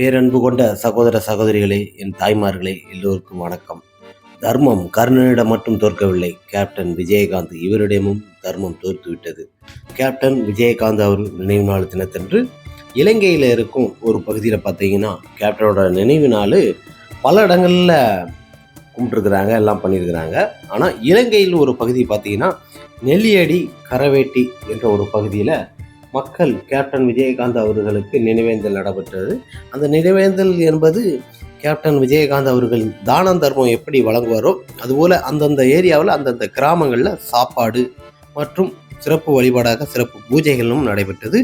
பேரன்பு கொண்ட சகோதர சகோதரிகளே என் தாய்மார்களே எல்லோருக்கும் வணக்கம். தர்மம் கர்ணனிடம் மட்டும் தோற்கவில்லை. கேப்டன் விஜயகாந்த் இவரிடமும் தர்மம் தோற்றுவிட்டது. கேப்டன் விஜயகாந்த் அவர் நினைவு நாள் தினத்தன்று இலங்கையில் இருக்கும் ஒரு பகுதியில் பார்த்தீங்கன்னா கேப்டனோட நினைவு நாள் பல இடங்களில் கும்பிட்டுருக்குறாங்க எல்லாம் பண்ணியிருக்கிறாங்க. ஆனால் இலங்கையில் ஒரு பகுதி பார்த்தீங்கன்னா நெல்லியடி கரவேட்டி என்ற ஒரு பகுதியில் மக்கள் கேப்டன் விஜயகாந்த் அவர்களுக்கு நினைவேந்தல் நடைபெற்றது. அந்த நினைவேந்தல் என்பது கேப்டன் விஜயகாந்த் அவர்களின் தானம் தர்மம் எப்படி வழங்குவாரோ அதுபோல் அந்தந்த ஏரியாவில் அந்தந்த கிராமங்களில் சாப்பாடு மற்றும் சிறப்பு வழிபாடாக சிறப்பு பூஜைகளும் நடைபெற்றது.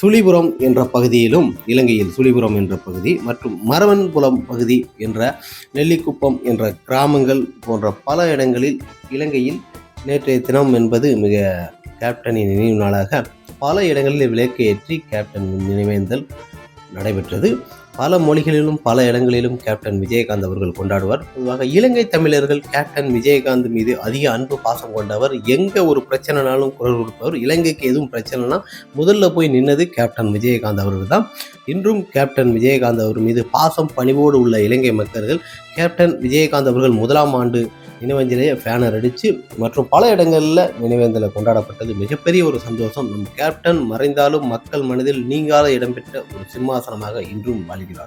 சுழிபுரம் என்ற பகுதியிலும் இலங்கையில் சுழிபுரம் என்ற பகுதி மற்றும் மரவன்புலம் பகுதி என்ற நெல்லிக்குப்பம் என்ற கிராமங்கள் போன்ற பல இடங்களில் இலங்கையில் நேற்றைய தினம் என்பது மிக கேப்டனின் நினைவு நாளாக பல இடங்களில் விளக்கு ஏற்றி கேப்டன் நினைவேந்தல் நடைபெற்றது. பல மொழிகளிலும் பல இடங்களிலும் கேப்டன் விஜயகாந்த் அவர்கள் கொண்டாடுவார். பொதுவாக இலங்கை தமிழர்கள் கேப்டன் விஜயகாந்த் மீது அதிக அன்பு பாசம் கொண்டவர். எங்கே ஒரு பிரச்சனைனாலும் குரல் கொடுப்பவர். இலங்கைக்கு எதுவும் பிரச்சனைனா முதல்ல போய் நின்னது கேப்டன் விஜயகாந்த் அவர்கள் தான். இன்றும் கேப்டன் விஜயகாந்த் அவர் மீது பாசம் பணிவோடு உள்ள இலங்கை மக்கள்கள் கேப்டன் விஜயகாந்த் அவர்கள் முதலாம் ஆண்டு நினைவஞ்சலியை ஃபேனர் அடித்து மற்றும் பல இடங்களில் நினைவேந்தலை கொண்டாடப்பட்டது மிகப்பெரிய ஒரு சந்தோஷம். நம் கேப்டன் மறைந்தாலும் மக்கள் மனதில் நீங்காத இடம்பெற்ற ஒரு சிம்மாசனமாக இன்றும் வாழ்கிறார்.